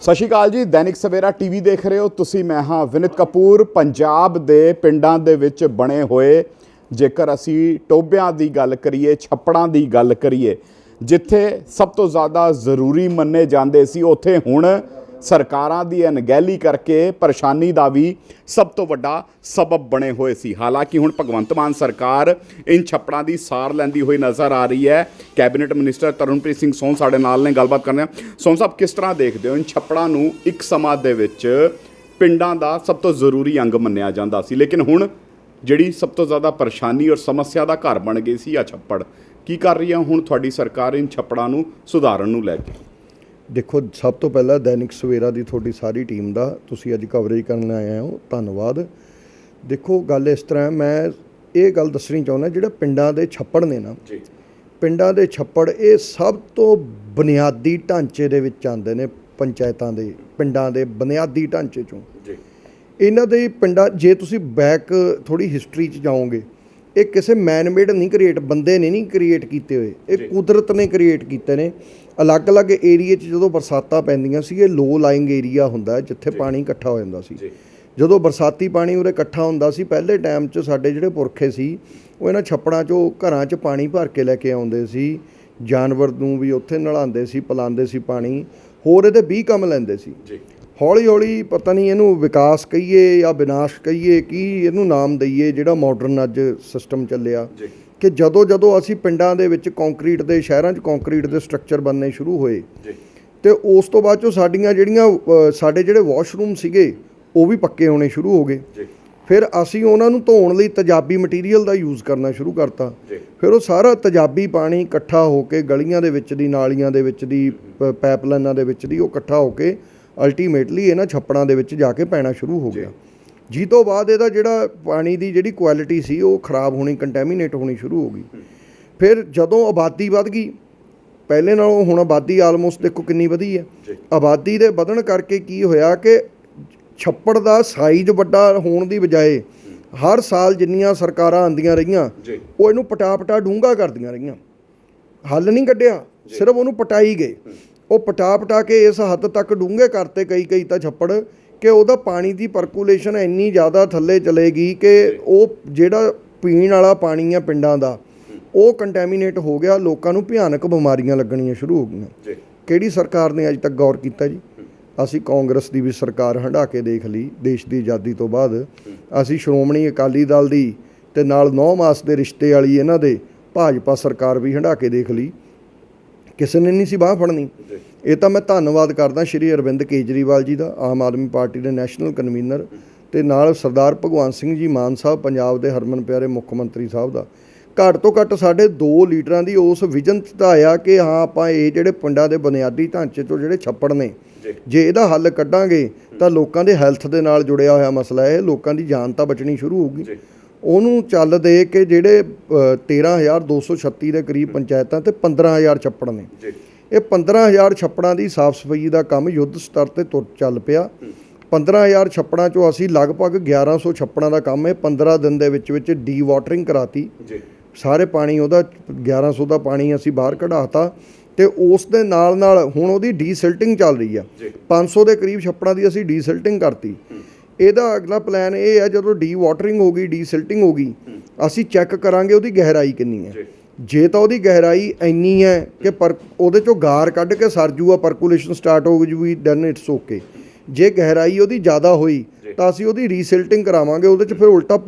ਸਤਿ ਸ਼੍ਰੀ ਅਕਾਲ ਜੀ, ਦੈਨਿਕ ਸਵੇਰਾ ਟੀਵੀ ਦੇਖ ਰਹੇ ਹੋ। ਤੁਸੀਂ, ਮੈਂ ਹਾਂ ਵਿਨਿਤ ਕਪੂਰ। ਪੰਜਾਬ ਦੇ ਪਿੰਡਾਂ ਦੇ ਵਿੱਚ ਬਣੇ ਹੋਏ, ਜੇਕਰ ਅਸੀਂ ਟੋਬਿਆਂ ਦੀ ਗੱਲ ਕਰੀਏ, ਛੱਪੜਾਂ ਦੀ ਗੱਲ ਕਰੀਏ, ਜਿੱਥੇ ਸਭ ਤੋਂ ਜ਼ਿਆਦਾ ਜ਼ਰੂਰੀ ਮੰਨੇ ਜਾਂਦੇ ਸੀ, ਉੱਥੇ ਹੁਣ ਸਰਕਾਰਾਂ ਦੀ ਅਣਗਹਿਲੀ ਕਰਕੇ ਪਰੇਸ਼ਾਨੀ ਦਾ ਵੀ ਸਭ ਤੋਂ ਵੱਡਾ ਸਬਬ ਬਣੇ ਹੋਏ ਸੀ। ਹਾਲਾਂਕਿ ਹੁਣ ਭਗਵੰਤ ਮਾਨ ਸਰਕਾਰ ਇਨ ਛੱਪੜਾਂ ਦੀ ਸਾਰ ਲੈਂਦੀ ਹੋਈ ਨਜ਼ਰ ਆ ਰਹੀ ਹੈ। ਕੈਬਨਿਟ ਮਿਨਿਸਟਰ ਤਰਨਪ੍ਰੀਤ ਸਿੰਘ ਸੋਨ ਸਾਡੇ ਨਾਲ ਨੇ, ਗੱਲਬਾਤ ਕਰਨੇ ਆ ਸੋਨ ਸਾਹਿਬ, ਕਿਸ ਤਰ੍ਹਾਂ ਦੇਖਦੇ ਹੋ ਇਨ ਛੱਪੜਾਂ ਨੂੰ ਇੱਕ ਸਮਾਂ ਦੇ ਵਿੱਚ ਪਿੰਡਾਂ ਦਾ ਸਭ ਤੋਂ ਜ਼ਰੂਰੀ ਅੰਗ ਮੰਨਿਆ ਜਾਂਦਾ ਸੀ? ਲੇਕਿਨ ਹੁਣ ਜਿਹੜੀ ਸਭ ਤੋਂ ਜ਼ਿਆਦਾ ਪਰੇਸ਼ਾਨੀ ਔਰ ਸਮੱਸਿਆ ਦਾ ਘਰ ਬਣ ਗਈ ਸੀ ਆ ਛੱਪੜ, ਕੀ ਕਰ ਰਹੀ ਹੈ ਹੁਣ ਤੁਹਾਡੀ ਸਰਕਾਰ ਇਨ ਛੱਪੜਾਂ ਨੂੰ, ਸੁਧਾਰਨ ਨੂੰ ਲੈ ਕੇ? ਦੇਖੋ ਸਭ ਤੋਂ ਪਹਿਲਾਂ ਦੈਨਿਕ ਸਵੇਰਾ ਦੀ ਤੁਹਾਡੀ ਸਾਰੀ ਟੀਮ ਦਾ ਤੁਸੀਂ ਅੱਜ ਕਵਰੇਜ ਕਰਨ ਆਏ ਹੋ। ਧੰਨਵਾਦ। ਦੇਖੋ ਗੱਲ ਇਸ ਤਰ੍ਹਾਂ ਮੈਂ ਇਹ ਗੱਲ ਦੱਸਣੀ ਚਾਹੁੰਦਾ ਜਿਹੜਾ ਪਿੰਡਾਂ ਦੇ ਛੱਪੜ ਨੇ ਨਾ ਜੀ। ਪਿੰਡਾਂ ਦੇ ਛੱਪੜ ਇਹ ਸਭ ਤੋਂ ਬੁਨਿਆਦੀ ਢਾਂਚੇ ਦੇ ਵਿੱਚ ਆਉਂਦੇ ਨੇ ਪੰਚਾਇਤਾਂ ਦੇ ਪਿੰਡਾਂ ਦੇ ਬੁਨਿਆਦੀ ਢਾਂਚੇ ਚੋਂ। ਜੀ। ਇਹਨਾਂ ਦੇ ਪਿੰਡਾਂ ਜੇ ਤੁਸੀਂ ਬੈਕ ਥੋੜੀ ਹਿਸਟਰੀ 'ਚ ਜਾਓਗੇ ਇਹ ਕਿਸੇ ਮੈਨ ਮੇਡ ਨਹੀਂ ਕ੍ਰੀਏਟ ਬੰਦੇ ਨੇ ਨਹੀਂ ਕ੍ਰੀਏਟ ਕੀਤੇ ਹੋਏ। ਇਹ ਕੁਦਰਤ ਨੇ ਕ੍ਰੀਏਟ ਕੀਤੇ ਨੇ। ਅਲੱਗ-ਅਲੱਗ ਏਰੀਏ 'ਚ ਜਦੋਂ ਬਰਸਾਤਾਂ ਪੈਂਦੀਆਂ ਸੀ ਇਹ ਲੋ ਲਾਈਂਗ ਏਰੀਆ ਹੁੰਦਾ ਜਿੱਥੇ ਪਾਣੀ ਇਕੱਠਾ ਹੋ ਜਾਂਦਾ ਸੀ। ਜਦੋਂ ਬਰਸਾਤੀ ਪਾਣੀ ਉਰੇ ਇਕੱਠਾ ਹੁੰਦਾ ਸੀ ਪਹਿਲੇ ਟਾਈਮ 'ਚ ਸਾਡੇ ਜਿਹੜੇ ਪੁਰਖੇ ਸੀ ਉਹ ਇਹਨਾਂ ਛੱਪੜਾਂ 'ਚੋਂ ਘਰਾਂ 'ਚ ਪਾਣੀ ਭਰ ਕੇ ਲੈ ਕੇ ਆਉਂਦੇ ਸੀ। ਜਾਨਵਰ ਨੂੰ ਵੀ ਉੱਥੇ ਨਲਾਉਂਦੇ ਸੀ ਪਿਲਾਉਂਦੇ ਸੀ ਪਾਣੀ। ਹੋਰ ਇਹਦੇ 20 ਕੰਮ ਲੈਂਦੇ ਸੀ। ਜੀ। ਹੌਲੀ ਹੌਲੀ ਪਤਾ ਨਹੀਂ ਇਹਨੂੰ ਵਿਕਾਸ ਕਹੀਏ ਜਾਂ ਵਿਨਾਸ਼ ਕਹੀਏ ਕੀ ਇਹਨੂੰ ਨਾਮ ਦਈਏ ਜਿਹੜਾ ਮਾਡਰਨ ਅੱਜ ਸਿਸਟਮ ਚੱਲਿਆ। ਜੀ। ਕਿ ਜਦੋਂ ਜਦੋਂ ਅਸੀਂ ਪਿੰਡਾਂ ਦੇ ਵਿੱਚ ਕੰਕਰੀਟ ਦੇ ਸ਼ਹਿਰਾਂ 'ਚ ਕੰਕਰੀਟ ਦੇ ਸਟਰਕਚਰ ਬਣਨੇ ਸ਼ੁਰੂ ਹੋਏ ਜੀ। ਤੇ ਉਸ ਤੋਂ ਬਾਅਦ ਚੋਂ ਸਾਡੀਆਂ ਜਿਹੜੀਆਂ ਸਾਡੇ ਜਿਹੜੇ ਵਾਸ਼ਰੂਮ ਸੀਗੇ ਉਹ ਵੀ ਪੱਕੇ ਹੋਣੇ ਸ਼ੁਰੂ ਹੋ ਗਏ। ਜੀ। ਫਿਰ ਅਸੀਂ ਉਹਨਾਂ ਨੂੰ ਧੋਣ ਲਈ ਤੇਜ਼ਾਬੀ ਮਟੀਰੀਅਲ ਦਾ ਯੂਜ਼ ਕਰਨਾ ਸ਼ੁਰੂ ਕਰਤਾ। ਜੀ। ਫਿਰ ਉਹ ਸਾਰਾ ਤੇਜ਼ਾਬੀ ਪਾਣੀ ਇਕੱਠਾ ਹੋ ਕੇ ਗਲੀਆਂ ਦੇ ਵਿੱਚ ਦੀ ਨਾਲੀਆਂ ਦੇ ਵਿੱਚ ਦੀ ਪਾਈਪਲਾਈਨਾਂ ਦੇ ਵਿੱਚ ਦੀ ਉਹ ਇਕੱਠਾ ਹੋ ਕੇ ਅਲਟੀਮੇਟਲੀ ਇਹਨਾਂ ਛੱਪੜਾਂ ਦੇ ਵਿੱਚ ਜਾ ਕੇ ਪੈਣਾ ਸ਼ੁਰੂ ਹੋ ਗਿਆ। ਜੀ। ਤੋਂ ਬਾਅਦ ਇਹਦਾ ਜਿਹੜਾ ਪਾਣੀ ਦੀ ਜਿਹੜੀ ਕੁਆਲਿਟੀ ਸੀ ਉਹ ਖਰਾਬ ਹੋਣੀ ਕੰਟੈਮੀਨੇਟ ਹੋਣੀ ਸ਼ੁਰੂ ਹੋ ਗਈ। ਫਿਰ ਜਦੋਂ ਆਬਾਦੀ ਵੱਧ ਗਈ ਪਹਿਲੇ ਨਾਲੋਂ ਹੁਣ ਆਬਾਦੀ ਆਲਮੋਸਟ ਦੇਖੋ ਕਿੰਨੀ ਵਧੀ ਹੈ। ਆਬਾਦੀ ਦੇ ਵਧਣ ਕਰਕੇ ਕੀ ਹੋਇਆ ਕਿ ਛੱਪੜ ਦਾ ਸਾਈਜ਼ ਵੱਡਾ ਹੋਣ ਦੀ ਬਜਾਏ ਹਰ ਸਾਲ ਜਿੰਨੀਆਂ ਸਰਕਾਰਾਂ ਆਂਦੀਆਂ ਰਹੀਆਂ ਉਹ ਇਹਨੂੰ ਪਟਾ-ਪਟਾ ਡੂੰਘਾ ਕਰਦੀਆਂ ਰਹੀਆਂ। ਹੱਲ ਨਹੀਂ ਕੱਢਿਆ ਸਿਰਫ ਉਹਨੂੰ ਪਟਾਈ ਗਏ। ਉਹ ਪਟਾ-ਪਟਾ ਕੇ ਇਸ ਹੱਦ ਤੱਕ ਡੂੰਘੇ ਕਰਤੇ ਕਈ ਕਈ ਤਾਂ ਛੱਪੜ ਕਿ ਉਹਦਾ ਪਾਣੀ ਦੀ ਪਰਕੂਲੇਸ਼ਨ ਇੰਨੀ ਜ਼ਿਆਦਾ ਥੱਲੇ ਚਲੇਗੀ ਕਿ ਉਹ ਜਿਹੜਾ ਪੀਣ ਵਾਲਾ ਪਾਣੀ ਆ ਪਿੰਡਾਂ ਦਾ ਉਹ ਕੰਟੈਮੀਨੇਟ ਹੋ ਗਿਆ ਲੋਕਾਂ ਨੂੰ ਭਿਆਨਕ ਬਿਮਾਰੀਆਂ ਲੱਗਣੀਆਂ ਸ਼ੁਰੂ ਹੋ ਗਈਆਂ। ਕਿਹੜੀ ਸਰਕਾਰ ਨੇ ਅੱਜ ਤੱਕ ਗੌਰ ਕੀਤਾ ਜੀ? ਅਸੀਂ ਕਾਂਗਰਸ ਦੀ ਵੀ ਸਰਕਾਰ ਹੰਢਾ ਕੇ ਦੇਖ ਲਈ ਦੇਸ਼ ਦੀ ਆਜ਼ਾਦੀ ਤੋਂ ਬਾਅਦ। ਅਸੀਂ ਸ਼੍ਰੋਮਣੀ ਅਕਾਲੀ ਦਲ ਦੀ ਤੇ ਨਾਲ 9 ਮਾਸ ਦੇ ਰਿਸ਼ਤੇ ਵਾਲੀ ਇਹਨਾਂ ਦੇ ਭਾਜਪਾ ਸਰਕਾਰ ਵੀ ਹੰਢਾ ਕੇ ਦੇਖ ਲਈ। ਕਿਸੇ ਨੇ ਨਹੀਂ ਸੀ ਬਾਹ ਫੜਨੀ। ਇਹ ਤਾਂ ਮੈਂ ਧੰਨਵਾਦ ਕਰਦਾ ਸ਼੍ਰੀ ਅਰਵਿੰਦ ਕੇਜਰੀਵਾਲ ਜੀ ਦਾ ਆਮ ਆਦਮੀ ਪਾਰਟੀ ਦੇ ਨੈਸ਼ਨਲ ਕਨਵੀਨਰ ਤੇ ਨਾਲ ਸਰਦਾਰ ਭਗਵੰਤ ਸਿੰਘ ਜੀ ਮਾਨ ਸਾਹਿਬ ਪੰਜਾਬ ਦੇ ਹਰਮਨ ਪਿਆਰੇ ਮੁੱਖ ਮੰਤਰੀ ਸਾਹਿਬ ਦਾ। ਘੱਟ ਤੋਂ ਘੱਟ ਸਾਡੇ ਦੋ ਲੀਡਰਾਂ ਦੀ ਉਸ ਵਿਜ਼ਨ ਆਇਆ ਕਿ ਹਾਂ ਆਪਾਂ ਇਹ ਜਿਹੜੇ ਪਿੰਡਾਂ ਦੇ ਬੁਨਿਆਦੀ ਢਾਂਚੇ ਤੋਂ ਜਿਹੜੇ ਛੱਪੜ ਨੇ ਜੀ। ਇਹਦਾ ਹੱਲ ਕੱਢਾਂਗੇ ਤਾਂ ਲੋਕਾਂ ਦੇ ਹੈਲਥ ਦੇ ਨਾਲ ਜੁੜਿਆ ਹੋਇਆ ਮਸਲਾ ਹੈ ਲੋਕਾਂ ਦੀ ਜਾਨ ਤਾਂ ਬਚਣੀ ਸ਼ੁਰੂ ਹੋਊਗੀ ਉਹਨੂੰ ਚੱਲ ਦੇ ਕੇ ਜਿਹੜੇ ਅ, 13236 ਦੇ ਕਰੀਬ ਪੰਚਾਇਤਾਂ ਤੇ 15000 ਛੱਪੜ ਨੇ। ਇਹ 15000 ਛੱਪੜਾਂ ਦੀ ਸਾਫ਼ ਸਫ਼ਾਈ ਦਾ ਕੰਮ ਯੁੱਧ ਸਤਰ ਤੇ ਤੁਰ ਚੱਲ ਪਿਆ। 15000 ਛੱਪੜਾਂ ਚੋਂ ਅਸੀਂ ਲਗਭਗ 1100 ਛੱਪੜਾਂ ਦਾ ਕੰਮ ਹੈ 15 ਦਿਨ ਦੇ ਵਿੱਚ ਵਿੱਚ ਡੀ ਵਾਟਰਿੰਗ ਕਰਾਤੀ। ਜੀ। ਸਾਰੇ ਪਾਣੀ ਉਹਦਾ 1100 ਦਾ ਪਾਣੀ ਅਸੀਂ ਬਾਹਰ ਕਢਾਤਾ ਤੇ ਉਸ ਦੇ ਨਾਲ ਨਾਲ ਹੁਣ ਉਹਦੀ ਡੀਸਿਲਟਿੰਗ ਚੱਲ ਰਹੀ ਆ। ਜੀ। 500 ਦੇ ਕਰੀਬ ਛੱਪੜਾਂ ਦੀ ਅਸੀਂ ਡੀਸਿਲਟਿੰਗ ਕਰਤੀ। ਇਹਦਾ ਅਗਲਾ ਪਲਾਨ ਇਹ ਹੈ ਜਦੋਂ ਡੀ ਵਾਟਰਿੰਗ ਹੋ ਗਈ ਡੀਸਿਲਟਿੰਗ ਹੋ ਗਈ ਅਸੀਂ ਚੈੱਕ ਕਰਾਂਗੇ ਉਹਦੀ ਗਹਿਰਾਈ ਕਿੰਨੀ ਹੈ। ਜੀ। ਤਾਂ ਉਹਦੀ ਗਹਿਰਾਈ ਇੰਨੀ ਹੈ ਕਿ ਪਰ ਉਹਦੇ ਚੋਂ ਗਾਰ ਕੱਢ ਕੇ ਸਰਜੂਆ ਪਰਕੂਲੇਸ਼ਨ ਸਟਾਰਟ ਹੋ ਜੂਗੀ ਦੈਨ ਇਟਸ ਓਕੇ ਜੇ ਗਹਿਰਾਈ ਉਹਦੀ ਜ਼ਿਆਦਾ ਹੋਈ ਤਾਂ ਅਸੀਂ ਉਹਦੀ ਰੀਸਿਲਟਿੰਗ ਕਰਾਵਾਂਗੇ ਉਹਦੇ ਚ ਫਿਰ ਉਲਟਾ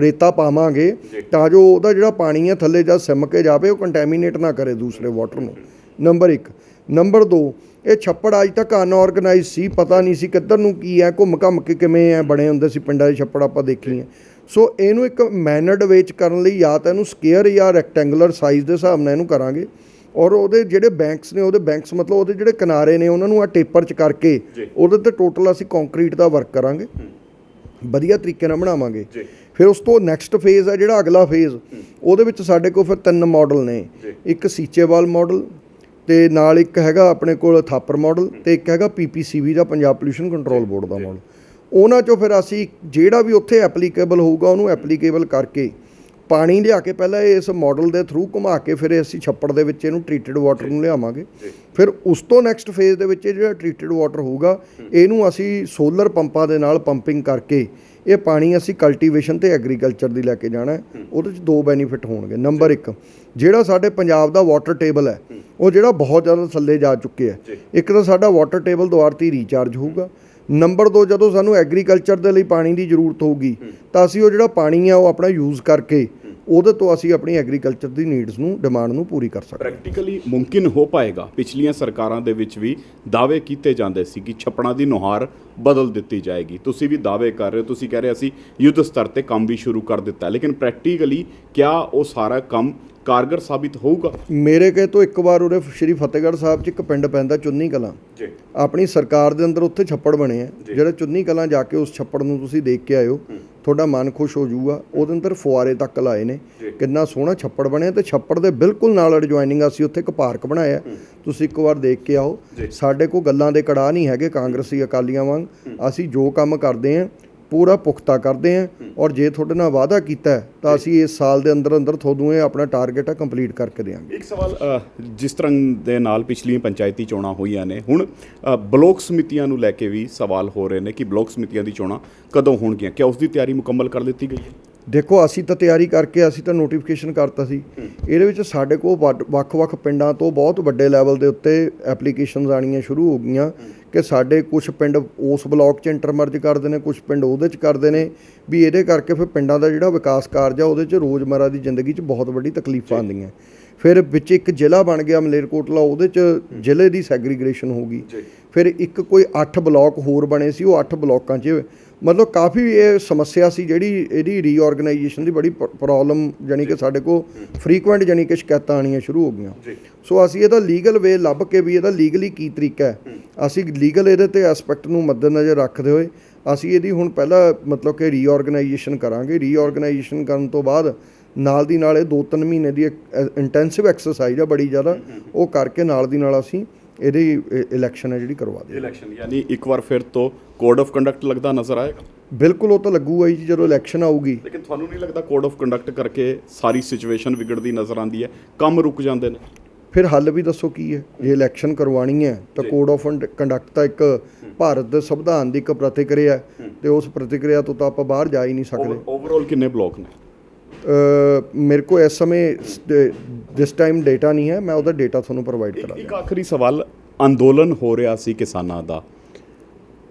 ਰੇਤਾ ਪਾਵਾਂਗੇ ਤਾਂ ਜੋ ਉਹਦਾ ਜਿਹੜਾ ਪਾਣੀ ਹੈ ਥੱਲੇ ਜਾ ਸਿਮ ਕੇ ਜਾਵੇ ਉਹ ਕੰਟੈਮੀਨੇਟ ਨਾ ਕਰੇ ਦੂਸਰੇ ਵਾਟਰ ਨੂੰ। ਨੰਬਰ 1 ਨੰਬਰ 2 ਇਹ ਛੱਪੜ ਅੱਜ ਤੱਕ ਅਨਆਰਗੇਨਾਈਜ਼ ਸੀ ਪਤਾ ਨਹੀਂ ਸੀ ਕਿੱਧਰ ਨੂੰ ਕੀ ਹੈ ਘੁੰਮ ਘੰਮ ਕੇ ਕਿਵੇਂ ਹੈ ਬਣੇ ਹੁੰਦੇ ਸੀ ਪਿੰਡਾਂ ਦੇ ਛੱਪੜ ਆਪਾਂ ਦੇਖੀਏ ਸੋ ਇਹਨੂੰ ਇੱਕ ਮੈਨਰਡ ਵੇਚ ਕਰਨ ਲਈ ਜਾਂ ਤਾਂ ਇਹਨੂੰ ਸਕੁਅਰ ਜਾਂ ਰੈਕਟੈਂਗੂਲਰ ਸਾਈਜ਼ ਦੇ ਹਿਸਾਬ ਨਾਲ ਇਹਨੂੰ ਕਰਾਂਗੇ। ਔਰ ਉਹਦੇ ਜਿਹੜੇ ਬੈਂਕਸ ਨੇ ਉਹਦੇ ਬੈਂਕਸ ਮਤਲਬ ਉਹਦੇ ਜਿਹੜੇ ਕਿਨਾਰੇ ਨੇ ਉਹਨਾਂ ਨੂੰ ਆ ਟੇਪਰ ਚ ਕਰਕੇ ਉਹਦੇ ਤੇ ਟੋਟਲ ਅਸੀਂ ਕੰਕਰੀਟ ਦਾ ਵਰਕ ਕਰਾਂਗੇ। ਵਧੀਆ ਤਰੀਕੇ ਨਾਲ ਬਣਾਵਾਂਗੇ। ਫਿਰ ਉਸ ਤੋਂ ਨੈਕਸਟ ਫੇਜ਼ ਹੈ ਜਿਹੜਾ ਅਗਲਾ ਫੇਜ਼ ਉਹਦੇ ਵਿੱਚ ਸਾਡੇ ਕੋਲ ਫਿਰ ਤਿੰਨ ਮਾਡਲ ਨੇ। ਇੱਕ ਸੀਚੇਵਾਲ ਮਾਡਲ ਤੇ ਨਾਲ ਇੱਕ ਹੈਗਾ ਆਪਣੇ ਕੋਲ ਥਾਪਰ ਮਾਡਲ ਤੇ ਇੱਕ ਹੈਗਾ ਪੀਪੀਸੀਬੀ ਦਾ ਪੰਜਾਬ ਪੋਲੂਸ਼ਨ ਕੰਟਰੋਲ ਬੋਰਡ ਦਾ ਮਾਡਲ ਉਹਨਾਂ ਚੋਂ ਫਿਰ ਅਸੀਂ ਜਿਹੜਾ ਵੀ ਉੱਥੇ ਐਪਲੀਕੇਬਲ ਹੋਊਗਾ ਉਹਨੂੰ ਐਪਲੀਕੇਬਲ ਕਰਕੇ ਪਾਣੀ ਲਿਆ ਕੇ ਪਹਿਲਾਂ ਇਸ ਮਾਡਲ ਦੇ ਥਰੂ ਘੁਮਾ ਕੇ ਫਿਰ ਅਸੀਂ ਛੱਪੜ ਦੇ ਵਿੱਚ ਇਹਨੂੰ ਟ੍ਰੀਟਡ ਵਾਟਰ ਨੂੰ ਲਿਆਵਾਂਗੇ। ਫਿਰ ਉਸ ਤੋਂ ਨੈਕਸਟ ਫੇਜ਼ ਦੇ ਵਿੱਚ ਇਹ ਜਿਹੜਾ ਟ੍ਰੀਟਡ ਵਾਟਰ ਹੋਊਗਾ, ਇਹਨੂੰ ਅਸੀਂ ਸੋਲਰ ਪੰਪਾਂ ਦੇ ਨਾਲ ਪੰਪਿੰਗ ਕਰਕੇ ਇਹ ਪਾਣੀ ਅਸੀਂ ਕਲਟੀਵੇਸ਼ਨ ਤੇ ਐਗਰੀਕਲਚਰ ਦੀ ਲੈ ਕੇ ਜਾਣਾ ਹੈ। ਉਹਦੇ ਚ ਦੋ ਬੈਨੀਫਿਟ ਹੋਣਗੇ। ਨੰਬਰ 1 ਜਿਹੜਾ ਸਾਡੇ ਪੰਜਾਬ ਦਾ ਵਾਟਰ ਟੇਬਲ ਹੈ ਉਹ ਜਿਹੜਾ ਬਹੁਤ ਜ਼ਿਆਦਾ ਥੱਲੇ ਜਾ ਚੁੱਕਿਆ ਹੈ। ਇੱਕ ਤਾਂ ਸਾਡਾ ਵਾਟਰ ਟੇਬਲ ਦੁਆਰਤੀ ਰੀਚਾਰਜ ਹੋਊਗਾ। ਨੰਬਰ 2 ਜਦੋਂ ਸਾਨੂੰ ਐਗਰੀਕਲਚਰ ਦੇ ਲਈ ਪਾਣੀ ਦੀ ਜ਼ਰੂਰਤ ਹੋਊਗੀ ਤਾਂ ਅਸੀਂ ਉਹ ਜਿਹੜਾ ਪਾਣੀ ਆ ਉਹ ਆਪਣਾ ਯੂਜ਼ ਕਰਕੇ ਉਹਦੇ ਤੋਂ ਅਸੀਂ ਆਪਣੀ ਐਗਰੀਕਲਚਰ ਦੀ ਨੀਡਸ ਨੂੰ ਡਿਮਾਂਡ ਨੂੰ ਪੂਰੀ ਕਰ ਸਕਦੇ ਪ੍ਰੈਕਟੀਕਲੀ ਮੁਮਕਿਨ ਹੋ ਪਾਏਗਾ। ਪਿਛਲੀਆਂ ਸਰਕਾਰਾਂ ਦੇ ਵਿੱਚ ਵੀ ਦਾਅਵੇ ਕੀਤੇ ਜਾਂਦੇ ਸੀ ਕਿ ਛੱਪੜਾਂ ਦੀ ਨੁਹਾਰ ਬਦਲ ਦਿੱਤੀ ਜਾਏਗੀ। ਤੁਸੀਂ ਵੀ ਦਾਅਵੇ ਕਰ ਰਹੇ ਹੋ। ਤੁਸੀਂ ਕਹਿ ਰਹੇ ਅਸੀਂ ਯੁੱਧ ਸਤਰ ਤੇ ਕੰਮ ਵੀ ਸ਼ੁਰੂ ਕਰ ਦਿੱਤਾ। ਲੇਕਿਨ ਪ੍ਰੈਕਟੀਕਲੀ ਕਿਆ ਉਹ ਸਾਰਾ ਕੰਮ ਕਾਰਗਰ ਸਾਬਿਤ ਹੋਊਗਾ? ਮੇਰੇ ਕਹੇ ਤੋਂ ਇੱਕ ਵਾਰ ਉਰੇ ਸ਼੍ਰੀ ਫਤਿਹਗੜ੍ਹ ਸਾਹਿਬ 'ਚ ਇੱਕ ਪਿੰਡ ਪੈਂਦਾ ਚੁੰਨੀ ਕਲਾਂ। ਜੀ। ਆਪਣੀ ਸਰਕਾਰ ਦੇ ਅੰਦਰ ਉੱਥੇ ਛੱਪੜ ਬਣੇ ਆ। ਜਿਹੜਾ ਚੁੰਨੀ ਕਲਾਂ ਜਾ ਕੇ ਉਸ ਛੱਪੜ ਨੂੰ ਤੁਸੀਂ ਦੇਖ ਕੇ ਆਇਓ ਤੁਹਾਡਾ ਮਨ ਖੁਸ਼ ਹੋ ਜਾਊਗਾ। ਉਹਦੇ ਅੰਦਰ ਫੁਆਰੇ ਤੱਕ ਲਾਏ ਨੇ। ਕਿੰਨਾ ਸੋਹਣਾ ਛੱਪੜ ਬਣਿਆ ਤੇ ਛੱਪੜ ਦੇ ਬਿਲਕੁਲ ਨਾਲ ਐਡਜੋਇਨਿੰਗ ਅਸੀਂ ਉੱਥੇ ਇੱਕ ਪਾਰਕ ਬਣਾਇਆ ਤੁਸੀਂ ਇੱਕ ਵਾਰ ਦੇਖ ਕੇ ਆਓ। ਸਾਡੇ ਕੋਲ ਗੱਲਾਂ ਦੇ ਕੜਾ ਨਹੀਂ ਹੈਗੇ ਕਾਂਗਰਸੀ ਅਕਾਲੀਆਂ ਵਾਂਗ। ਅਸੀਂ ਜੋ ਕੰਮ ਕਰਦੇ ਆਂ ਪੂਰਾ ਪੁਖਤਾ ਕਰਦੇ ਆਂ ਔਰ ਜੇ ਤੁਹਾਡੇ ਨਾਲ ਵਾਅਦਾ ਕੀਤਾ ਹੈ, ਤਾਂ ਅਸੀਂ ਇਸ ਸਾਲ ਦੇ ਅੰਦਰ ਅੰਦਰ ਤੁਹਾਨੂੰ ਇਹ ਆਪਣਾ ਟਾਰਗੇਟ ਆ ਕੰਪਲੀਟ ਕਰਕੇ ਦੇਵਾਂਗੇ। ਇੱਕ ਸਵਾਲ ਜਿਸ ਤਰ੍ਹਾਂ ਦੇ ਨਾਲ ਪਿਛਲੀਆਂ ਪੰਚਾਇਤੀ ਚੋਣਾਂ ਹੋਈਆਂ ਨੇ ਹੁਣ ਬਲਾਕ ਸਮਿਤੀਆਂ ਨੂੰ ਲੈ ਕੇ ਵੀ ਸਵਾਲ ਹੋ ਰਹੇ ਨੇ ਕਿ ਬਲਾਕ ਸਮਿਤੀਆਂ ਦੀ ਚੋਣਾਂ ਕਦੋਂ ਹੋਣਗੀਆਂ? ਕਿਆ ਉਸ ਦੀ ਤਿਆਰੀ ਮੁਕੰਮਲ ਕਰ ਦਿੱਤੀ ਗਈ ਹੈ? ਦੇਖੋ ਅਸੀਂ ਤਾਂ ਤਿਆਰੀ ਕਰਕੇ ਅਸੀਂ ਤਾਂ ਨੋਟੀਫਿਕੇਸ਼ਨ ਕਰਤਾ ਸੀ। ਇਹਦੇ ਵਿੱਚ ਸਾਡੇ ਕੋਲ ਵੱਖ-ਵੱਖ ਪਿੰਡਾਂ ਤੋਂ ਬਹੁਤ ਵੱਡੇ ਲੈਵਲ ਦੇ ਉੱਤੇ ਐਪਲੀਕੇਸ਼ਨਸ ਆਣੀਆਂ ਸ਼ੁਰੂ ਹੋ ਗਈਆਂ ਕਿ ਸਾਡੇ ਕੁਝ ਪਿੰਡ ਉਸ ਬਲਾਕ 'ਚ ਇੰਟਰਮਰਜ ਕਰਦੇ ਨੇ ਕੁਝ ਪਿੰਡ ਉਹਦੇ 'ਚ ਕਰਦੇ ਨੇ ਵੀ ਇਹਦੇ ਕਰਕੇ ਫਿਰ ਪਿੰਡਾਂ ਦਾ ਜਿਹੜਾ ਵਿਕਾਸ ਕਾਰਜ ਆ ਉਹਦੇ 'ਚ ਰੋਜ਼ਮਰਾ ਦੀ ਜ਼ਿੰਦਗੀ 'ਚ ਬਹੁਤ ਵੱਡੀ ਤਕਲੀਫਾਂ ਆਉਂਦੀਆਂ। ਫਿਰ ਵਿੱਚ ਇੱਕ ਜ਼ਿਲ੍ਹਾ ਬਣ ਗਿਆ ਮਲੇਰਕੋਟਲਾ ਉਹਦੇ 'ਚ ਜ਼ਿਲ੍ਹੇ ਦੀ ਸੈਗਰੀਗੇਸ਼ਨ ਹੋ ਗਈ। ਫਿਰ ਇੱਕ ਕੋਈ 8 ਬਲਾਕ ਹੋਰ ਬਣੇ ਸੀ ਉਹ 8 ਬਲਾਕਾਂ 'ਚ ਮਤਲਬ ਕਾਫੀ ਇਹ ਸਮੱਸਿਆ ਸੀ ਜਿਹੜੀ ਇਹਦੀ ਰੀਆਰਗੇਨਾਈਜੇਸ਼ਨ ਦੀ ਬੜੀ ਪ੍ਰੋਬਲਮ ਜਾਨੀ ਕਿ ਸਾਡੇ ਕੋਲ ਫ੍ਰੀਕੁਐਂਟ ਜਾਨੀ ਕਿ ਸ਼ਿਕਾਇਤਾਂ ਆਣੀਆਂ ਸ਼ੁਰੂ ਹੋ ਗਈਆਂ। ਸੋ ਅਸੀਂ ਇਹਦਾ ਲੀਗਲ ਵੇ ਲੱਭ ਕੇ ਵੀ ਇਹਦਾ ਲੀਗਲੀ ਕੀ ਤਰੀਕਾ ਹੈ। ਅਸੀਂ ਲੀਗਲ ਇਹਦੇ ਤੇ ਐਸਪੈਕਟ ਨੂੰ ਮੱਦੇਨਜ਼ਰ ਰੱਖਦੇ ਹੋਏ ਅਸੀਂ ਇਹਦੀ ਹੁਣ ਪਹਿਲਾਂ ਮਤਲਬ ਕਿ ਰੀਆਰਗੇਨਾਈਜੇਸ਼ਨ ਕਰਾਂਗੇ। ਰੀਆਰਗੇਨਾਈਜੇਸ਼ਨ ਕਰਨ ਤੋਂ ਬਾਅਦ ਨਾਲ ਦੀ ਨਾਲ ਇਹ 2-3 ਮਹੀਨੇ ਦੀ ਇੰਟੈਂਸਿਵ ਐਕਸਰਸਾਈਜ਼ ਆ ਬੜੀ ਜ਼ਿਆਦਾ। ਉਹ ਕਰਕੇ ਨਾਲ ਦੀ ਨਾਲ ਅਸੀਂ ਇਹਦੀ ਇਲੈਕਸ਼ਨ ਹੈ ਜਿਹੜੀ ਕਰਵਾ ਦੇ ਇਲੈਕਸ਼ਨ ਯਾਨੀ ਇੱਕ ਵਾਰ ਫਿਰ ਤੋਂ ਕੋਡ ਆਫ ਕੰਡਕਟ ਲੱਗਦਾ ਨਜ਼ਰ ਆਏਗਾ? ਬਿਲਕੁਲ ਉਹ ਤਾਂ ਲੱਗੂਗਾ ਜੀ ਜਦੋਂ ਇਲੈਕਸ਼ਨ ਆਊਗੀ। ਲੇਕਿਨ ਤੁਹਾਨੂੰ ਨਹੀਂ ਲੱਗਦਾ ਕੋਡ ਆਫ ਕੰਡਕਟ ਕਰਕੇ ਸਾਰੀ ਸਿਚੁਏਸ਼ਨ ਵਿਗੜਦੀ ਨਜ਼ਰ ਆਉਂਦੀ ਹੈ? ਕੰਮ ਰੁਕ ਜਾਂਦੇ ਨੇ? ਫਿਰ ਹੱਲ ਵੀ ਦੱਸੋ ਕੀ ਹੈ? ਜੇ ਇਲੈਕਸ਼ਨ ਕਰਵਾਣੀ ਹੈ ਤਾਂ ਕੋਡ ਆਫ ਕੰਡਕਟ ਤਾਂ ਇੱਕ ਭਾਰਤ ਦੇ ਸੰਵਿਧਾਨ ਦੀ ਇੱਕ ਪ੍ਰਤੀਕਿਰਿਆ ਹੈ। ਤੇ ਉਸ ਪ੍ਰਤੀਕਿਰਿਆ ਤੋਂ ਤਾਂ ਆਪਾਂ ਬਾਹਰ ਜਾ ਹੀ ਨਹੀਂ ਸਕਦੇ। ਓਵਰਆਲ ਕਿੰਨੇ ਬਲਾਕ ਨੇ? ਮੇਰੇ ਕੋਲ ਇਸ ਸਮੇਂ ਦਿਸ ਟਾਈਮ ਡੇਟਾ ਨਹੀਂ ਹੈ ਮੈਂ ਉਹਦਾ ਡੇਟਾ ਤੁਹਾਨੂੰ ਪ੍ਰੋਵਾਈਡ ਕਰਾਂ ਇੱਕ ਆਖਰੀ ਸਵਾਲ ਅੰਦੋਲਨ ਹੋ ਰਿਹਾ ਸੀ ਕਿਸਾਨਾਂ ਦਾ।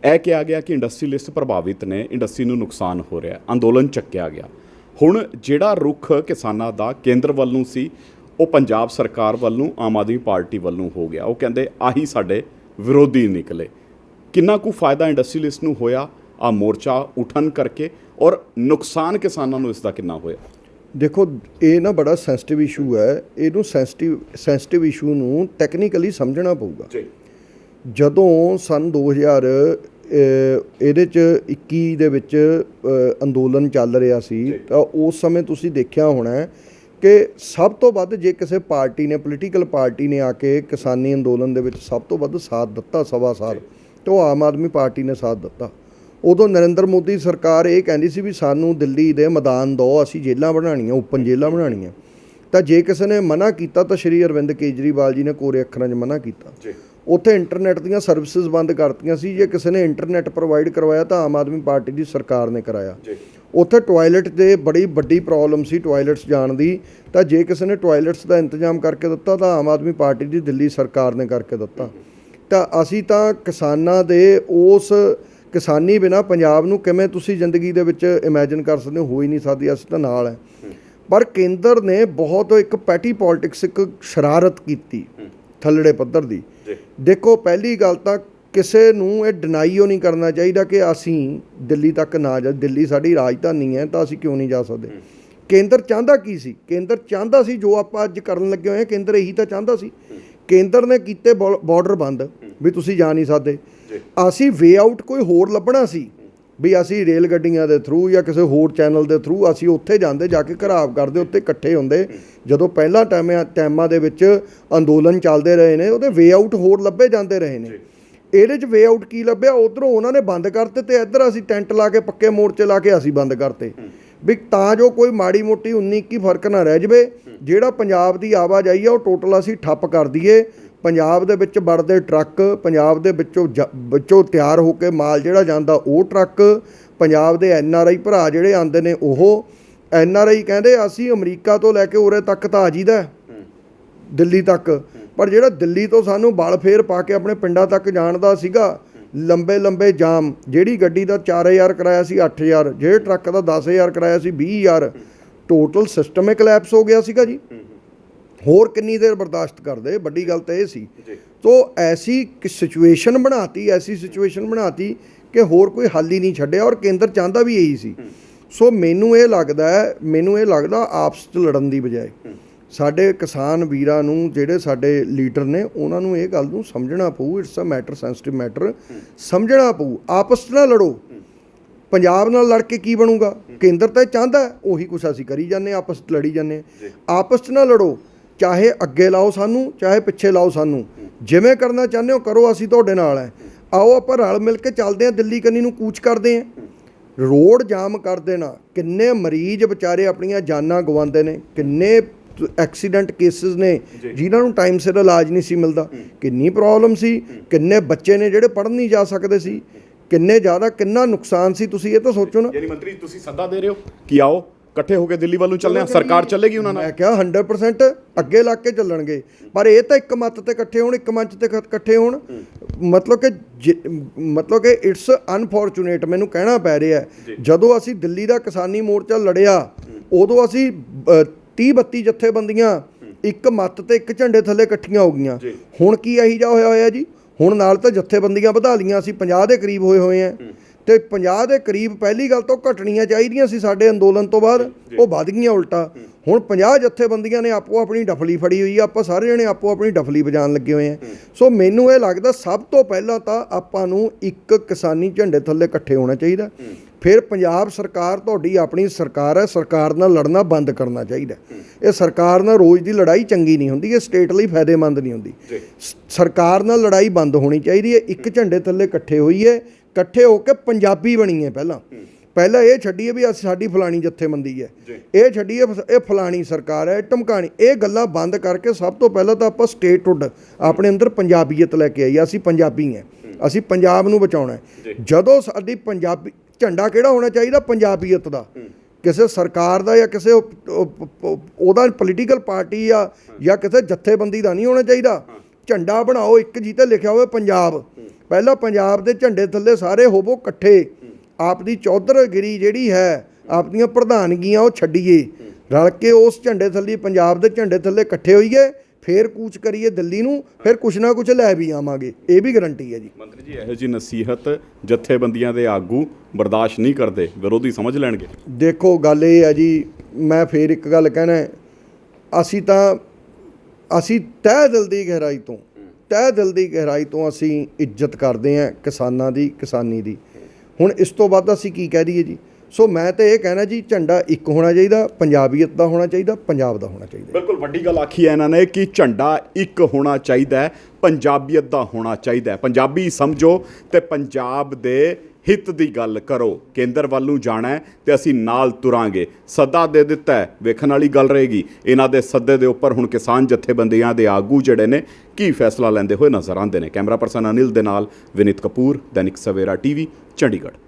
ਇਹ ਕਿਹਾ ਗਿਆ ਕਿ ਇੰਡਸਟਰੀਲਿਸਟ ਪ੍ਰਭਾਵਿਤ ਨੇ ਇੰਡਸਟਰੀ ਨੂੰ ਨੁਕਸਾਨ ਹੋ ਰਿਹਾ ਅੰਦੋਲਨ ਚੱਕਿਆ ਗਿਆ। ਹੁਣ ਜਿਹੜਾ ਰੁਖ ਕਿਸਾਨਾਂ ਦਾ ਕੇਂਦਰ ਵੱਲ ਨੂੰ ਸੀ ਉਹ ਪੰਜਾਬ ਸਰਕਾਰ ਵੱਲ ਨੂੰ ਆਮ ਆਦਮੀ ਪਾਰਟੀ ਵੱਲ ਨੂੰ ਹੋ ਗਿਆ। ਉਹ ਕਹਿੰਦੇ ਆਹੀ ਸਾਡੇ ਵਿਰੋਧੀ ਨਿਕਲੇ। ਕਿੰਨਾ ਕੁ ਫਾਇਦਾ ਇੰਡਸਟਰੀਲਿਸਟ ਨੂੰ ਹੋਇਆ? ਆ ਮੋਰਚਾ ਉਠਨ ਕਰਕੇ ਔਰ ਨੁਕਸਾਨ ਕਿਸਾਨਾਂ ਨੂੰ ਇਸ ਦਾ ਕਿੰਨਾ ਹੋਇਆ? ਦੇਖੋ ਇਹ ਨਾ ਬੜਾ ਸੈਂਸਿਟਿਵ ਇਸ਼ੂ ਹੈ। ਇਹਨੂੰ ਸੈਂਸਿਟਿਵ ਸੈਂਸਿਟਿਵ ਇਸ਼ੂ ਨੂੰ ਟੈਕਨੀਕਲੀ ਸਮਝਣਾ ਪਊਗਾ। ਜੀ। ਜਦੋਂ ਸਨ 2000 ਅ, ਇਹਦੇ ਚ 21 ਦੇ ਵਿੱਚ ਅੰਦੋਲਨ ਚੱਲ ਰਿਹਾ ਸੀ ਤਾਂ ਉਸ ਸਮੇਂ ਤੁਸੀਂ ਦੇਖਿਆ ਹੋਣਾ ਕਿ ਸਭ ਤੋਂ ਵੱਧ ਜੇ ਕਿਸੇ ਪਾਰਟੀ ਨੇ ਪੋਲੀਟੀਕਲ ਪਾਰਟੀ ਨੇ ਆ ਕੇ ਕਿਸਾਨੀ ਅੰਦੋਲਨ ਦੇ ਵਿੱਚ ਸਭ ਤੋਂ ਵੱਧ ਸਾਥ ਦਿੱਤਾ ਸਵਾ ਸਾਲ। ਤੇ ਉਹ ਆਮ ਆਦਮੀ ਪਾਰਟੀ ਨੇ ਸਾਥ ਦਿੱਤਾ। ਉਦੋਂ ਨਰਿੰਦਰ ਮੋਦੀ ਸਰਕਾਰ ਇਹ ਕਹਿੰਦੀ ਸੀ ਵੀ ਸਾਨੂੰ ਦਿੱਲੀ ਦੇ ਮੈਦਾਨ ਦਿਓ ਅਸੀਂ ਜੇਲ੍ਹਾਂ ਬਣਾਉਣੀਆਂ ਓਪਨ ਜੇਲ੍ਹਾਂ ਬਣਾਉਣੀਆਂ। ਤਾਂ ਜੇ ਕਿਸੇ ਨੇ ਮਨਾ ਕੀਤਾ ਤਾਂ ਸ਼੍ਰੀ ਅਰਵਿੰਦ ਕੇਜਰੀਵਾਲ ਜੀ ਨੇ ਕੋਰੇ ਅੱਖਰਾਂ 'ਚ ਮਨਾ ਕੀਤਾ। ਜੀ। ਉੱਥੇ ਇੰਟਰਨੈਟ ਦੀਆਂ ਸਰਵਿਸਿਜ਼ ਬੰਦ ਕਰਤੀਆਂ ਸੀ। ਜੇ ਕਿਸੇ ਨੇ ਇੰਟਰਨੈਟ ਪ੍ਰੋਵਾਈਡ ਕਰਵਾਇਆ ਤਾਂ ਆਮ ਆਦਮੀ ਪਾਰਟੀ ਦੀ ਸਰਕਾਰ ਨੇ ਕਰਾਇਆ। ਜੀ। ਉੱਥੇ ਟਾਇਲਟ ਦੇ ਬੜੀ ਵੱਡੀ ਪ੍ਰੋਬਲਮ ਸੀ ਟਾਇਲਟਸ ਜਾਣ ਦੀ। ਤਾਂ ਜੇ ਕਿਸੇ ਨੇ ਟਾਇਲਟਸ ਦਾ ਇੰਤਜ਼ਾਮ ਕਰਕੇ ਦਿੱਤਾ ਤਾਂ ਆਮ ਆਦਮੀ ਪਾਰਟੀ ਦੀ ਦਿੱਲੀ ਸਰਕਾਰ ਨੇ ਕਰਕੇ ਦਿੱਤਾ। ਤਾਂ ਅਸੀਂ ਤਾਂ ਕਿਸਾਨਾਂ ਦੇ ਉਸ ਕਿਸਾਨੀ ਬਿਨਾ ਪੰਜਾਬ ਨੂੰ ਕਿਵੇਂ ਤੁਸੀਂ ਜ਼ਿੰਦਗੀ ਦੇ ਵਿੱਚ ਇਮੇਜਿਨ ਕਰ ਸਕਦੇ ਹੋ? ਹੋ ਹੀ ਨਹੀਂ ਸਕਦੀ ਅਸੀਂ ਤਾਂ ਨਾਲ ਹੈ। ਪਰ ਕੇਂਦਰ ਨੇ ਬਹੁਤ ਇੱਕ ਪੈਟੀ ਪੋਲਿਟਿਕਸ ਇੱਕ ਸ਼ਰਾਰਤ ਕੀਤੀ ਥੱਲੜੇ ਪੱਧਰ ਦੀ। ਦੇਖੋ ਪਹਿਲੀ ਗੱਲ ਤਾਂ ਕਿਸੇ ਨੂੰ ਇਹ ਡਿਨਾਈ ਉਹ ਨਹੀਂ ਕਰਨਾ ਚਾਹੀਦਾ ਕਿ ਅਸੀਂ ਦਿੱਲੀ ਤੱਕ ਨਾ ਜਾ ਦਿੱਲੀ ਸਾਡੀ ਰਾਜਧਾਨੀ ਹੈ ਤਾਂ ਅਸੀਂ ਕਿਉਂ ਨਹੀਂ ਜਾ ਸਕਦੇ? ਕੇਂਦਰ ਚਾਹੁੰਦਾ ਕੀ ਸੀ? ਕੇਂਦਰ ਚਾਹੁੰਦਾ ਸੀ ਜੋ ਆਪਾਂ ਅੱਜ ਕਰਨ ਲੱਗੇ ਹੋਏ ਹਾਂ ਕੇਂਦਰ ਇਹੀ ਤਾਂ ਚਾਹੁੰਦਾ ਸੀ। ਕੇਂਦਰ ਨੇ ਕੀਤੇ ਬਾਰਡਰ ਬੰਦ ਵੀ ਤੁਸੀਂ ਜਾ ਨਹੀਂ ਸਕਦੇ। ਅਸੀਂ ਵੇ ਆਊਟ ਕੋਈ ਹੋਰ ਲੱਭਣਾ ਸੀ ਵੀ ਅਸੀਂ ਰੇਲ ਗੱਡੀਆਂ ਦੇ ਥਰੂ ਜਾਂ ਕਿਸੇ ਹੋਰ ਚੈਨਲ ਦੇ ਥਰੂ ਅਸੀਂ ਉੱਥੇ ਜਾਂਦੇ, ਜਾ ਕੇ ਘਰਾਵ ਕਰਦੇ, ਉੱਥੇ ਇਕੱਠੇ ਹੁੰਦੇ। ਜਦੋਂ ਪਹਿਲਾਂ ਟਾਈਮਾਂ ਟਾਈਮਾਂ ਦੇ ਵਿੱਚ ਅੰਦੋਲਨ ਚੱਲਦੇ ਰਹੇ ਨੇ, ਉਹਦੇ ਵੇ ਆਊਟ ਹੋਰ ਲੱਭੇ ਜਾਂਦੇ ਰਹੇ ਨੇ। ਇਹਦੇ 'ਚ ਵੇ ਆਊਟ ਕੀ ਲੱਭਿਆ? ਉਧਰੋਂ ਉਹਨਾਂ ਨੇ ਬੰਦ ਕਰਤੇ ਤੇ ਇੱਧਰ ਅਸੀਂ ਟੈਂਟ ਲਾ ਕੇ, ਪੱਕੇ ਮੋਰਚੇ ਲਾ ਕੇ ਅਸੀਂ ਬੰਦ ਕਰਤੇ। ਵੀ ਤਾਂ ਜੋ ਕੋਈ ਮਾੜੀ ਮੋਟੀ 19 ਕੀ ਫ਼ਰਕ ਨਾ ਰਹਿ ਜਵੇ, ਜਿਹੜਾ ਪੰਜਾਬ ਦੀ ਆਵਾਜਾਈ ਆ, ਉਹ ਟੋਟਲ ਅਸੀਂ ਠੱਪ ਕਰ ਦਈਏ। ਪੰਜਾਬ ਦੇ ਵਿੱਚ ਵੜਦੇ ਟਰੱਕ ਪੰਜਾਬ ਦੇ ਵਿੱਚੋਂ ਵਿੱਚੋਂ ਤਿਆਰ ਹੋ ਕੇ ਮਾਲ ਜਿਹੜਾ ਜਾਂਦਾ ਉਹ ਟਰੱਕ ਪੰਜਾਬ ਦੇ ਐਨ ਆਰ ਆਈ ਭਰਾ ਜਿਹੜੇ ਆਉਂਦੇ ਨੇ ਉਹ ਐਨ ਆਰ ਆਈ ਕਹਿੰਦੇ ਅਸੀਂ ਅਮਰੀਕਾ ਤੋਂ ਲੈ ਕੇ ਉਰੇ ਤੱਕ ਤਾਂ ਆ ਜੀਦਾ। ਦਿੱਲੀ ਤੱਕ। ਪਰ ਜਿਹੜਾ ਦਿੱਲੀ ਤੋਂ ਸਾਨੂੰ ਬਲ ਫੇਰ ਪਾ ਕੇ ਆਪਣੇ ਪਿੰਡਾਂ ਤੱਕ ਜਾਣ ਦਾ ਸੀਗਾ ਲੰਬੇ ਲੰਬੇ ਜਾਮ ਜਿਹੜੀ ਗੱਡੀ ਦਾ 4000 ਕਰਾਇਆ ਸੀ 8000 ਜਿਹੜੇ ਟਰੱਕ ਦਾ 10000 ਕਰਾਇਆ ਸੀ 20000 ਟੋਟਲ ਸਿਸਟਮ ਹੀ ਕਲੈਪਸ ਹੋ ਗਿਆ ਸੀਗਾ ਜੀ। ਹੋਰ ਕਿੰਨੀ ਦੇਰ ਬਰਦਾਸ਼ਤ ਕਰਦੇ? ਵੱਡੀ ਗੱਲ ਤਾਂ ਇਹ ਸੀ। ਤੋ ਐਸੀ ਸਿਚੁਏਸ਼ਨ ਬਣਾਤੀ ਐਸੀ ਸਿਚੁਏਸ਼ਨ ਬਣਾਤੀ ਕਿ ਹੋਰ ਕੋਈ ਹੱਲ ਹੀ ਨਹੀਂ ਛੱਡਿਆ ਔਰ ਕੇਂਦਰ ਚਾਹੁੰਦਾ ਵੀ ਇਹੀ ਸੀ। ਸੋ ਮੈਨੂੰ ਇਹ ਲੱਗਦਾ ਹੈ ਮੈਨੂੰ ਇਹ ਲੱਗਦਾ ਆਪਸ 'ਚ ਲੜਨ ਦੀ ਬਜਾਏ ਸਾਡੇ ਕਿਸਾਨ ਵੀਰਾਂ ਨੂੰ ਜਿਹੜੇ ਸਾਡੇ ਲੀਡਰ ਨੇ ਉਹਨਾਂ ਨੂੰ ਇਹ ਗੱਲ ਨੂੰ ਸਮਝਣਾ ਪਊ it's a matter sensitive matter ਸਮਝਣਾ ਪਊ। ਆਪਸ 'ਚ ਨਾ ਲੜੋ। ਪੰਜਾਬ ਨਾਲ ਲੜ ਕੇ ਕੀ ਬਣੂਗਾ? ਕੇਂਦਰ ਤਾਂ ਚਾਹੁੰਦਾ ਉਹੀ ਕੁਛ ਅਸੀਂ ਕਰੀ ਜਾਂਦੇ ਆਪਸ 'ਚ ਲੜੀ ਜਾਂਦੇ। ਆਪਸ 'ਚ ਨਾ ਲੜੋ। ਚਾਹੇ ਅੱਗੇ ਲਾਓ ਸਾਨੂੰ ਚਾਹੇ ਪਿੱਛੇ ਲਾਓ ਸਾਨੂੰ। ਜਿਵੇਂ ਕਰਨਾ ਚਾਹੁੰਦੇ ਹੋ ਕਰੋ ਅਸੀਂ ਤੁਹਾਡੇ ਨਾਲ ਹੈ। ਆਓ ਆਪਾਂ ਰਲ ਮਿਲ ਕੇ ਚੱਲਦੇ ਹਾਂ ਦਿੱਲੀ ਕੰਨੀ ਨੂੰ ਕੂਚ ਕਰਦੇ ਹਾਂ। ਰੋਡ ਜਾਮ ਕਰ ਦੇਣਾ। ਕਿੰਨੇ ਮਰੀਜ਼ ਵਿਚਾਰੇ ਆਪਣੀਆਂ ਜਾਨਾਂ ਗਵਾਉਂਦੇ ਨੇ। ਕਿੰਨੇ ਐਕਸੀਡੈਂਟ ਕੇਸਿਸ ਨੇ। ਜਿਨ੍ਹਾਂ ਨੂੰ ਟਾਈਮ ਸਿਰ ਇਲਾਜ ਨਹੀਂ ਸੀ ਮਿਲਦਾ। ਕਿੰਨੀ ਪ੍ਰੋਬਲਮ ਸੀ। ਕਿੰਨੇ ਬੱਚੇ ਨੇ ਜਿਹੜੇ ਪੜ੍ਹਨ ਨਹੀਂ ਜਾ ਸਕਦੇ ਸੀ। ਕਿੰਨੇ ਜ਼ਿਆਦਾ ਕਿੰਨਾ ਨੁਕਸਾਨ ਸੀ। ਤੁਸੀਂ ਇਹ ਤਾਂ ਸੋਚੋ ਨਾ। ਯਾਨੀ ਮੰਤਰੀ ਤੁਸੀਂ ਸੱਦਾ ਦੇ ਰਹੇ ਹੋ ਕਿ ਆਓ। ਇਕੱਠੇ ਹੋ ਕੇ ਦਿੱਲੀ ਵੱਲ ਨੂੰ ਚੱਲਦੇ ਹਾਂ ਸਰਕਾਰ ਚੱਲੇਗੀ ਉਹਨਾਂ ਨਾਲ? ਮੈਂ ਕਿਹਾ 100% ਅੱਗੇ ਲੱਗ ਕੇ ਚੱਲਣਗੇ। ਪਰ ਇਹ ਤਾਂ ਇੱਕ ਮੱਤ ਤੇ ਇਕੱਠੇ ਹੋਣ ਇੱਕ ਮੰਚ ਤੇ ਇਕ- ਇਕੱਠੇ ਹੋਣ। ਮਤਲਬ ਕਿ ਜਿ- ਮਤਲਬ ਕਿ ਇਟਸ ਅਨਫੋਰਚੂਨੇਟ ਮੈਨੂੰ ਕਹਿਣਾ ਪੈ ਰਿਹਾ ਹੈ। ਜਦੋਂ ਅਸੀਂ ਦਿੱਲੀ ਦਾ ਕਿਸਾਨੀ ਮੋਰਚਾ ਲੜਿਆ ਉਦੋਂ ਅਸੀਂ 30 32 ਜਥੇਬੰਦੀਆਂ ਇੱਕ ਮੱਤ ਤੇ ਇੱਕ ਝੰਡੇ ਥੱਲੇ ਇਕੱਠੀਆਂ ਹੋ ਗਈਆਂ। ਹੁਣ ਕੀ ਇਹੀ ਜਾ ਹੋਇਆ ਹੋਇਆ ਜੀ? ਹੁਣ ਨਾਲ ਤਾਂ ਜਥੇਬੰਦੀਆਂ ਵਧਾ ਲੀਆਂ ਅਸੀਂ 50 ਦੇ ਕਰੀਬ ਹੋਏ ਹੋਏ ਆ ਤੇ 50 ਦੇ ਕਰੀਬ ਪਹਿਲੀ ਗੱਲ ਤਾਂ ਘਟਣੀਆਂ ਚਾਹੀਦੀਆਂ ਸੀ ਸਾਡੇ ਅੰਦੋਲਨ ਤੋਂ ਬਾਅਦ। ਉਹ ਵੱਧ ਗਈਆਂ ਉਲਟਾ। ਹੁਣ 50 ਜਥੇਬੰਦੀਆਂ ਨੇ ਆਪੋ ਆਪਣੀ ਡਫਲੀ ਫੜੀ ਹੋਈ ਆ। ਆਪਾਂ ਸਾਰੇ ਜਣੇ ਆਪੋ ਆਪਣੀ ਡਫਲੀ ਵਜਾਉਣ ਲੱਗੇ ਹੋਏ ਆ। ਸੋ ਮੈਨੂੰ ਇਹ ਲੱਗਦਾ ਸਭ ਤੋਂ ਪਹਿਲਾਂ ਤਾਂ ਆਪਾਂ ਨੂੰ ਇੱਕ ਕਿਸਾਨੀ ਝੰਡੇ ਥੱਲੇ ਇਕੱਠੇ ਹੋਣਾ ਚਾਹੀਦਾ। ਫਿਰ ਪੰਜਾਬ ਸਰਕਾਰ ਤੁਹਾਡੀ ਆਪਣੀ ਸਰਕਾਰ ਹੈ। ਸਰਕਾਰ ਨਾਲ ਲੜਨਾ ਬੰਦ ਕਰਨਾ ਚਾਹੀਦਾ। ਇਹ ਸਰਕਾਰ ਨਾਲ ਰੋਜ਼ ਦੀ ਲੜਾਈ ਚੰਗੀ ਨਹੀਂ ਹੁੰਦੀ। ਇਹ ਸਟੇਟ ਲਈ ਫਾਇਦੇਮੰਦ ਨਹੀਂ ਹੁੰਦੀ। ਸਰਕਾਰ ਨਾਲ ਲੜਾਈ ਬੰਦ ਹੋਣੀ ਚਾਹੀਦੀ ਹੈ। ਇੱਕ ਝੰਡੇ ਥੱਲੇ ਇਕੱਠੇ ਹੋਈਏ। ਇਕੱਠੇ ਹੋ ਕੇ ਪੰਜਾਬੀ ਬਣੀਏ ਪਹਿਲਾਂ। ਪਹਿਲਾਂ ਇਹ ਛੱਡੀਏ ਵੀ ਅਸੀਂ ਸਾਡੀ ਫਲਾਣੀ ਜਥੇਬੰਦੀ ਹੈ। ਇਹ ਛੱਡੀਏ ਇਹ ਫਲਾਣੀ ਸਰਕਾਰ ਹੈ ਟਮਕਾਣੀ ਇਹ ਗੱਲਾਂ ਬੰਦ ਕਰਕੇ ਸਭ ਤੋਂ ਪਹਿਲਾਂ ਤਾਂ ਆਪਾਂ ਸਟੇਟਹੁੱਡ ਆਪਣੇ ਅੰਦਰ ਪੰਜਾਬੀਅਤ ਲੈ ਕੇ ਆਈ ਅਸੀਂ ਪੰਜਾਬੀ ਹਾਂ। ਅਸੀਂ ਪੰਜਾਬ ਨੂੰ ਬਚਾਉਣਾ ਹੈ। ਜਦੋਂ ਸਾਡੀ ਪੰਜਾਬੀ ਝੰਡਾ ਕਿਹੜਾ ਹੋਣਾ ਚਾਹੀਦਾ? ਪੰਜਾਬੀਅਤ ਦਾ। ਕਿਸੇ ਸਰਕਾਰ ਦਾ ਜਾਂ ਕਿਸੇ ਉਹ- ਉਹ- ਉਹ- ਉਹਦਾ ਪੋਲੀਟੀਕਲ ਪਾਰਟੀ ਆ ਜਾਂ ਕਿਸੇ ਜਥੇਬੰਦੀ ਦਾ ਨਹੀਂ ਹੋਣਾ ਚਾਹੀਦਾ। ਝੰਡਾ ਬਣਾਓ ਇੱਕ ਜੀ ਤੇ ਲਿਖਿਆ ਹੋਵੇ ਪੰਜਾਬ। ਪਹਿਲਾਂ ਪੰਜਾਬ ਦੇ ਝੰਡੇ ਥੱਲੇ ਸਾਰੇ ਹੋਵੋ ਇਕੱਠੇ। ਆਪ ਦੀ ਚੌਧਰਗਿਰੀ ਜਿਹੜੀ ਹੈ ਆਪਣੀਆਂ ਪ੍ਰਧਾਨਗੀਆਂ ਉਹ ਛੱਡੀਏ। ਰਲ ਕੇ ਉਸ ਝੰਡੇ ਥੱਲੇ ਪੰਜਾਬ ਦੇ ਝੰਡੇ ਥੱਲੇ ਇਕੱਠੇ ਹੋਈਏ ਫੇਰ ਕੂਚ ਕਰੀਏ ਦਿੱਲੀ ਨੂੰ ਫਿਰ ਕੁਛ ਨਾ ਕੁਛ ਲੈ ਵੀ ਆਵਾਂਗੇ। ਇਹ ਵੀ ਗਰੰਟੀ ਹੈ ਜੀ। ਮੰਤਰੀ ਜੀ ਇਹੋ ਜੀ ਨਸੀਹਤ ਜਥੇਬੰਦੀਆਂ ਦੇ ਆਗੂ ਬਰਦਾਸ਼ਤ ਨਹੀਂ ਕਰਦੇ ਵਿਰੋਧੀ ਸਮਝ ਲੈਣਗੇ। ਦੇਖੋ ਗੱਲ ਇਹ ਹੈ ਜੀ ਮੈਂ ਫੇਰ ਇੱਕ ਗੱਲ ਕਹਿਣਾ। ਅਸੀਂ ਤਾਂ ਅਸੀਂ ਤਹਿ ਦਿਲ ਦੀ ਗਹਿਰਾਈ ਤੋਂ ਤਹਿ ਦਿਲ ਦੀ ਗਹਿਰਾਈ ਤੋਂ ਅਸੀਂ ਇੱਜ਼ਤ ਕਰਦੇ ਹਾਂ ਕਿਸਾਨਾਂ ਦੀ, ਕਿਸਾਨੀ ਦੀ। ਹੁਣ ਇਸ ਤੋਂ ਵੱਧ ਅਸੀਂ ਕੀ ਕਹਿ ਦਈਏ ਜੀ? ਸੋ ਮੈਂ ਤਾਂ ਇਹ ਕਹਿਣਾ ਜੀ, ਝੰਡਾ ਇੱਕ ਹੋਣਾ ਚਾਹੀਦਾ, ਪੰਜਾਬੀਅਤ ਦਾ ਹੋਣਾ ਚਾਹੀਦਾ, ਪੰਜਾਬ ਦਾ ਹੋਣਾ ਚਾਹੀਦਾ। ਬਿਲਕੁਲ, ਵੱਡੀ ਗੱਲ ਆਖੀ ਹੈ ਇਹਨਾਂ ਨੇ ਕਿ ਝੰਡਾ ਇੱਕ ਹੋਣਾ ਚਾਹੀਦਾ ਹੈ, ਪੰਜਾਬੀਅਤ ਦਾ ਹੋਣਾ ਚਾਹੀਦਾ ਹੈ। ਪੰਜਾਬੀ ਸਮਝੋ ਤੇ ਪੰਜਾਬ ਦੇ ਹਿੱਤ ਦੀ ਗੱਲ ਕਰੋ। ਕੇਂਦਰ ਵੱਲ ਨੂੰ ਜਾਣਾ ਹੈ ਤੇ ਅਸੀਂ ਨਾਲ ਤੁਰਾਂਗੇ। ਸੱਦਾ ਦੇ ਦਿੱਤਾ ਹੈ। ਵੇਖਣ ਵਾਲੀ ਗੱਲ ਰਹੇਗੀ। ਇਹਨਾਂ ਦੇ ਸੱਦੇ ਦੇ ਉੱਪਰ ਹੁਣ ਕਿਸਾਨ ਜਥੇਬੰਦੀਆਂ ਦੇ ਆਗੂ ਜਿਹੜੇ ਨੇ, ਕੀ ਫੈਸਲਾ ਲੈਂਦੇ ਹੋਏ ਨਜ਼ਰ ਆਉਂਦੇ ਨੇ? ਕੈਮਰਾ ਪਰਸਨ ਅਨਿਲ ਦੇ ਨਾਲ ਵਿਨੀਤ ਕਪੂਰ, ਦੈਨਿਕ ਸਵੇਰਾ ਟੀਵੀ, ਚੰਡੀਗੜ੍ਹ।